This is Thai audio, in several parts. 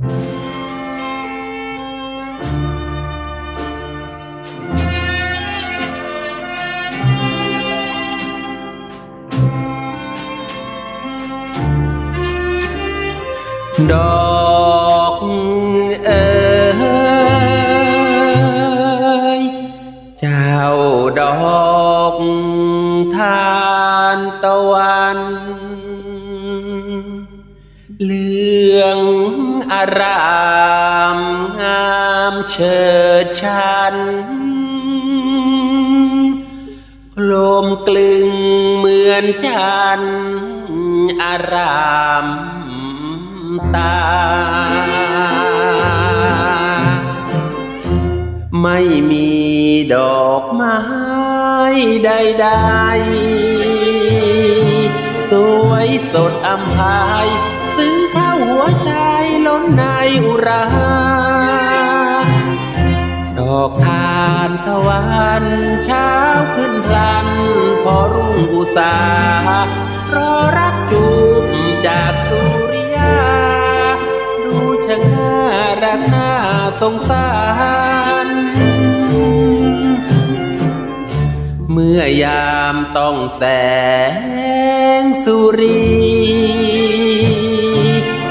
ดอกเอ๋ยเอารามงามเชิดชันกลมกลึงเหมือนจันอารามตา ไม่มีดอกไม้ใดๆสวย สดอำพายซึ่งเข้าหัวใจล้นในอุรา ดอกทานตะวันเช้าขึ้นพลัน พอรุ่งอุสารอรับจูบจากสุริยา ดูช่างน่ารักน่าสงสาร เมื่อยามต้องแสงสุรี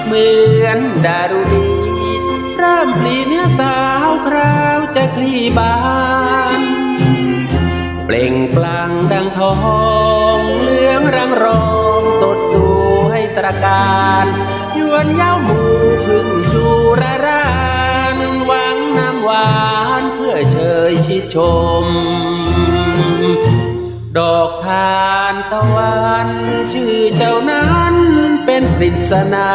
เหมือนดารุณีเริ่มปลีเนื้อสาวคราวจะคลี่บาน เปล่งปลั่งดังทองเหลืองรังรองสดสวยตระการยวนเย้าหมู่พึ่งจูระรานหวังน้ำหวานเพื่อเชยชิดชม ดอกทานตะวันชื่อเจ้านั้นเป็นปริศนา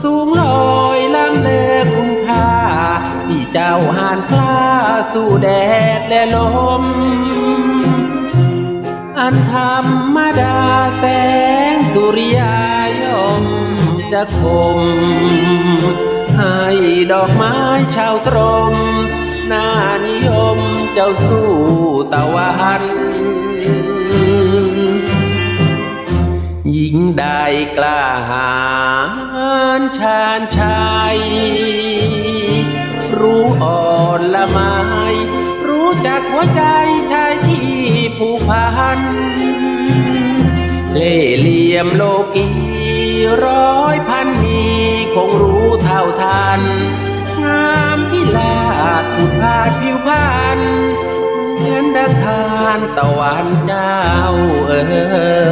สูงลอยล่างเลอคุณค่าที่เจ้าหานกล้าสู่แดดและลม อันธรรมดาแสงสุริยายมจะคม ให้ดอกไม้ชาวตรม น่านิยมเจ้าสู้ตะวันยิ่งได้กล้าหาญชาญชัยรู้อ่อนละไมรู้จักหัวใจชายที่ผูกพัน เล่เหลี่ยมโลกีร้อยพันมีคงรู้เท่าทันงามพิลาดผุดานตะวันเจ้าเอ๋ย